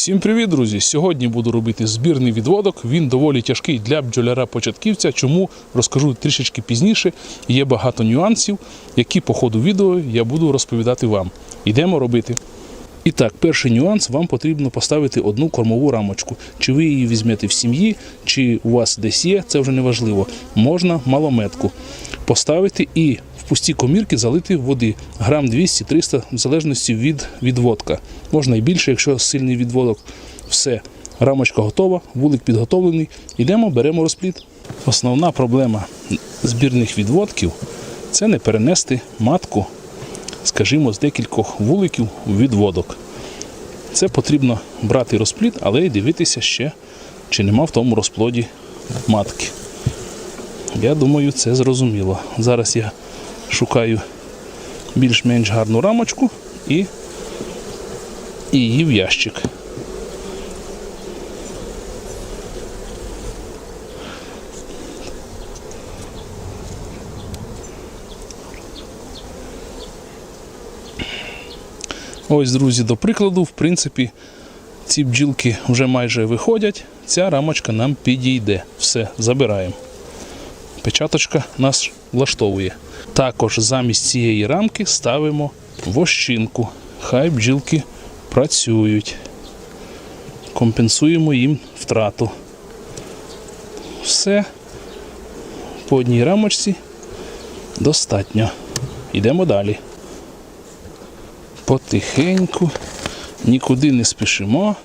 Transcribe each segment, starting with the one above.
Всім привіт, друзі! Сьогодні буду робити збірний відводок. Він доволі тяжкий для бджоляра-початківця. Чому розкажу трішечки пізніше. Є багато нюансів, які по ходу відео я буду розповідати вам. Йдемо робити. І так, перший нюанс вам потрібно поставити одну кормову рамочку. Чи ви її візьмете в сім'ї, чи у вас десь є, це вже не важливо. Можна малометку поставити і пусті комірки залити води грам 200-300 в залежності від відводка. Можна і більше, якщо сильний відводок. Все, рамочка готова, вулик підготовлений. Йдемо, беремо розплід. Основна проблема збірних відводків це не перенести матку скажімо, з декількох вуликів у відводок. Це потрібно брати розплід, але й дивитися ще, чи нема в тому розплоді матки. Я думаю, це зрозуміло. Зараз я шукаю більш-менш гарну рамочку і, її в ящик. Ось, друзі, до прикладу, в принципі, ці бджілки вже майже виходять. Ця рамочка нам підійде. Все, забираємо. Печаточка нас влаштовує. Також замість цієї рамки ставимо вощинку. Хай бджілки працюють. Компенсуємо їм втрату. Все. По одній рамочці достатньо. Йдемо далі потихеньку, нікуди не спішимо.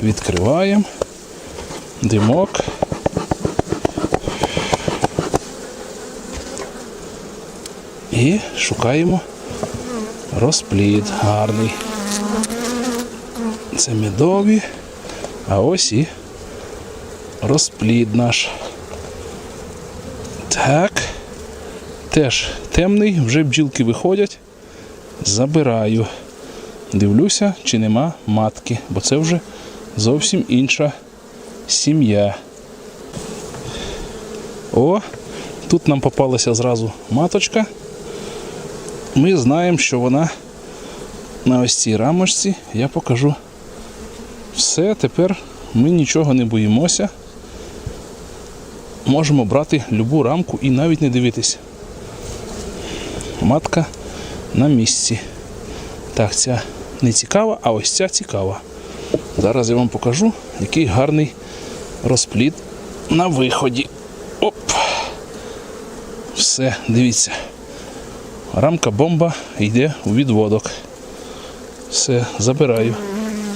Відкриваємо димок. І шукаємо розплід гарний. Це медові, а ось і розплід наш. Так, теж темний, вже бджілки виходять забираю. Дивлюся, чи нема матки, бо це вже зовсім інша сім'я. О, тут нам попалася зразу маточка. Ми знаємо, що вона на ось цій рамочці. Я покажу. Все, тепер ми нічого не боїмося. Можемо брати любу рамку і навіть не дивитись. Матка на місці. Так, ця не цікава, а ось ця цікава. Зараз я вам покажу, який гарний розплід на виході. Оп! Все, дивіться. Рамка бомба йде у відводок. Все, забираю.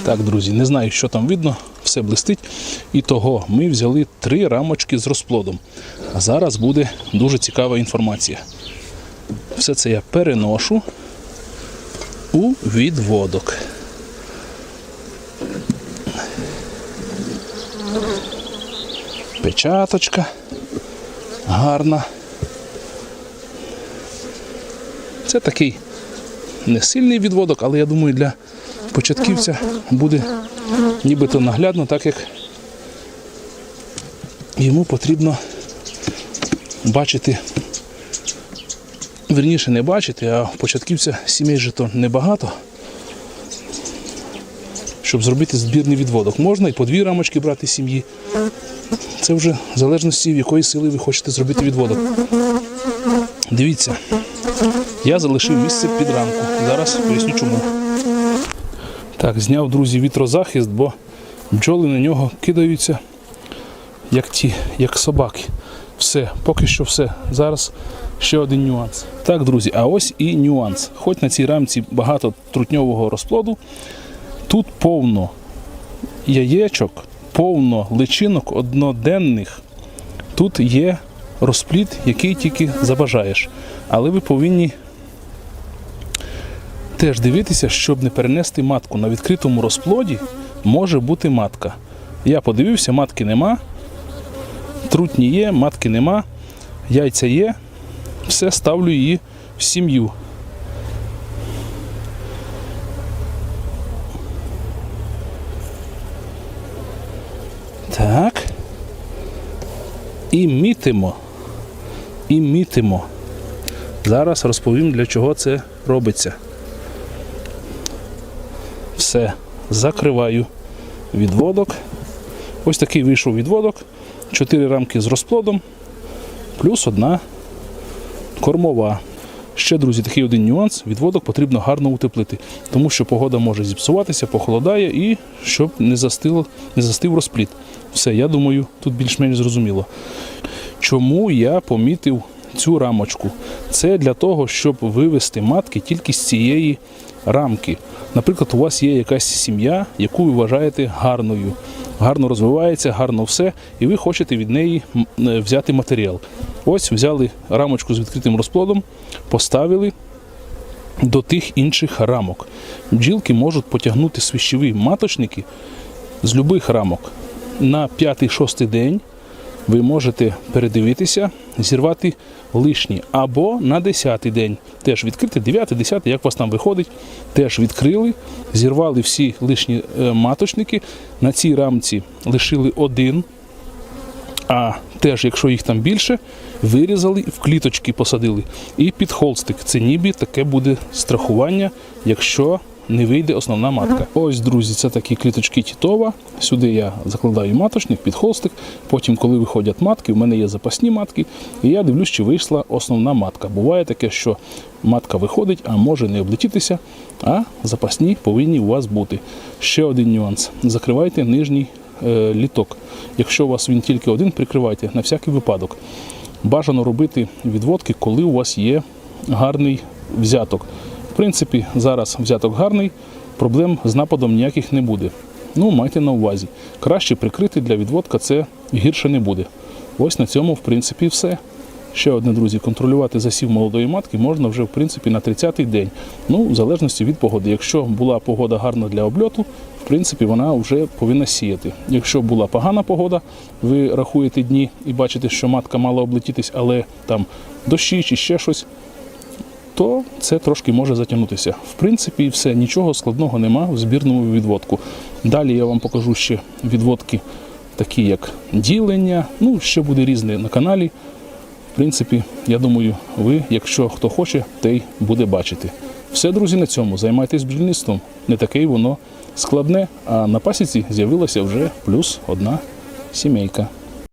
Так, друзі, не знаю, що там видно, все блистить. І того ми взяли три рамочки з розплодом. А зараз буде дуже цікава інформація. Все це я переношу у відводок. Печаточка гарна. Це такий не сильний відводок, але я думаю, для початківця буде нібито наглядно, так як йому потрібно бачити Верніше не бачити, а початківця сімей же то небагато. Щоб зробити збірний відводок. Можна і по дві рамочки брати сім'ї. Це вже в залежності, в якої сили ви хочете зробити відводок. Дивіться, я залишив місце під рамку. Зараз поясню чому. Так, зняв, друзі, вітрозахист, бо бджоли на нього кидаються, як ті, як собаки. Все, поки що все. Зараз ще один нюанс. Так, друзі, а ось і нюанс. Хоч на цій рамці багато трутньового розплоду, тут повно яєчок, повно личинок одноденних. Тут є розплід, який тільки забажаєш. Але ви повинні теж дивитися, щоб не перенести матку. На відкритому розплоді може бути матка. Я подивився, матки нема. Трутні є, матки нема, яйця є, все ставлю її в сім'ю. Так. І мітимо. І мітимо. Зараз розповім, для чого це робиться. Все, закриваю відводок. Ось такий вийшов відводок. Чотири рамки з розплодом, плюс одна кормова. Ще, друзі, такий один нюанс: відводок потрібно гарно утеплити, тому що погода може зіпсуватися, похолодає і щоб не застило, не застив розплід. Все, я думаю, тут більш-менш зрозуміло. Чому я помітив цю рамочку? Це для того, щоб вивести матки тільки з цієї рамки. Наприклад, у вас є якась сім'я, яку ви вважаєте гарною, гарно розвивається, гарно все, і ви хочете від неї е, взяти матеріал. Ось взяли рамочку з відкритим розплодом, поставили до тих інших рамок. Бджілки можуть потягнути свіщові маточники з будь-яких рамок. На 5-6 день ви можете передивитися, зірвати лишні. Або на 10-й день теж відкрити, 9, 10, як у вас там виходить, теж відкрили, зірвали всі лишні е, маточники. На цій рамці лишили один, а теж, якщо їх там більше, вирізали, в кліточки посадили. І під холстик. Це ніби таке буде страхування, якщо не вийде основна матка. Ось, друзі, це такі кліточки Тітова. Сюди я закладаю маточник під холстик. Потім, коли виходять матки, в мене є запасні матки, і я дивлюсь, чи вийшла основна матка. Буває таке, що матка виходить, а може не облетітися, а запасні повинні у вас бути. Ще один нюанс: закривайте нижній е, літок. Якщо у вас він тільки один, прикривайте на всякий випадок. Бажано робити відводки, коли у вас є гарний взяток. Принципі, зараз взяток гарний, проблем з нападом ніяких не буде. Ну, майте на увазі. Краще прикрити для відводка це гірше не буде. Ось на цьому, в принципі, все. Ще одне, друзі, контролювати засів молодої матки можна вже в принципі на 30-й день. Ну, в залежності від погоди. Якщо була погода гарна для обльоту, в принципі, вона вже повинна сіяти. Якщо була погана погода, ви рахуєте дні і бачите, що матка мала облетітись, але там дощі чи ще щось, то це трошки може затягнутися. В принципі, все, нічого складного нема в збірному відводку. Далі я вам покажу ще відводки, такі як ділення. Ну, ще буде різне на каналі. В принципі, я думаю, ви, якщо хто хоче, той буде бачити. Все, друзі, на цьому. Займайтесь бджільництвом. Не таке воно складне, а на пасіці з'явилася вже плюс одна сімейка.